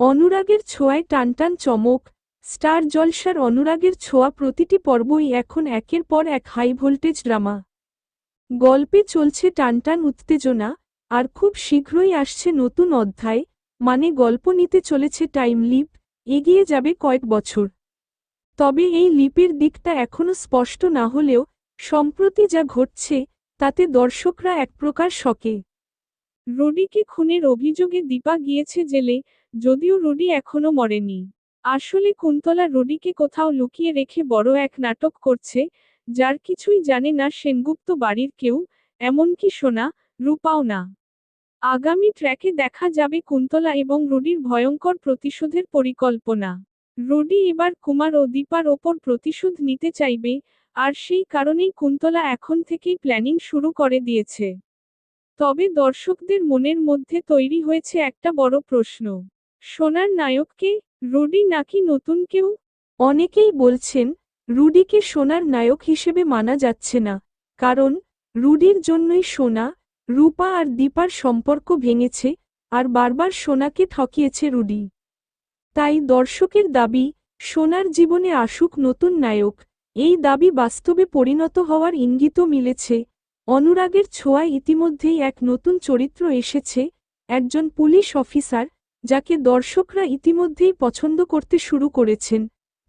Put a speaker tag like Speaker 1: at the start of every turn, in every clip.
Speaker 1: অনুরাগের ছোঁয়ায় টানটান চমক, স্টার জলসার অনুরাগের ছোঁয়া প্রতিটি পর্বই এখন একের পর এক হাই ভোল্টেজ ড্রামা। গল্পে চলছে টানটান উত্তেজনা, আর খুব শীঘ্রই আসছে নতুন অধ্যায় মানে গল্প নিতে চলেছে টাইম লিপ, এগিয়ে যাবে কয়েক বছর। তবে এই লিপের দিকটা এখনও স্পষ্ট না হলেও, সম্প্রতি যা ঘটছে, তাতে দর্শকরা এক প্রকার শকে। রুডিকে খুনের অভিযোগে দীপা গিয়েছে জেলে, যদিও রুডি এখনও মরেনি। আসলে কুন্তলা রুডিকে কোথাও লুকিয়ে রেখে বড় এক নাটক করছে, যার কিছুই জানে না সেনগুপ্ত বাড়ির কেউ, এমনকি সোনা, রূপাও না। আগামী ট্র্যাকে দেখা যাবে কুন্তলা এবং রুডির ভয়ঙ্কর প্রতিশোধের পরিকল্পনা। রুডি এবার কুমার ও দীপার ওপর প্রতিশোধ নিতে চাইবে, আর সেই কারণেই কুন্তলা এখন থেকেই প্ল্যানিং শুরু করে দিয়েছে। তবে দর্শকদের মনের মধ্যে তৈরি হয়েছে একটা বড় প্রশ্ন। সোনার নায়ককে রুডি নাকি নতুন কেউ? অনেকেই বলছেন, রুডিকে সোনার নায়ক হিসেবে মানা যাচ্ছে না, কারণ রুডির জন্যই সোনা, রূপা আর দীপার সম্পর্ক ভেঙেছে আর বারবার সোনাকে ঠকিয়েছে রুডি। তাই দর্শকের দাবি, সোনার জীবনে আসুক নতুন নায়ক, এই দাবি বাস্তবে পরিণত হওয়ার ইঙ্গিতও মিলেছে। অনুরাগের ছোঁয়ায় ইতিমধ্যেই এক নতুন চরিত্র এসেছে, একজন পুলিশ অফিসার, যাকে দর্শকরা ইতিমধ্যেই পছন্দ করতে শুরু করেছেন।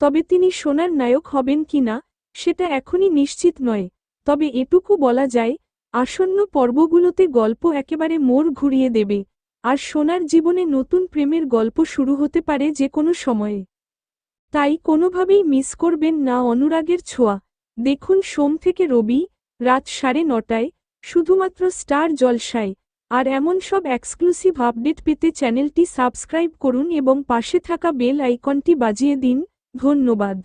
Speaker 1: তবে তিনি সোনার নায়ক হবেন কিনা সেটা এখনই নিশ্চিত নয়। তবে এটুকু বলা যায়, আসন্ন পর্বগুলোতে গল্প একেবারে মোড় ঘুরিয়ে দেবে, আর সোনার জীবনে নতুন প্রেমের গল্প শুরু হতে পারে যে কোনো সময়ে। তাই কোনোভাবেই মিস করবেন না অনুরাগের ছোঁয়া। দেখুন সোম থেকে রবি রাত সাড়ে নটায়, শুধুমাত্র স্টার জলসায়, আর এমন সব এক্সক্লুসিভ আপডেট পেতে চ্যানেলটি সাবস্ক্রাইব করুন এবং পাশে থাকা বেল আইকনটি বাজিয়ে দিন। ধন্যবাদ।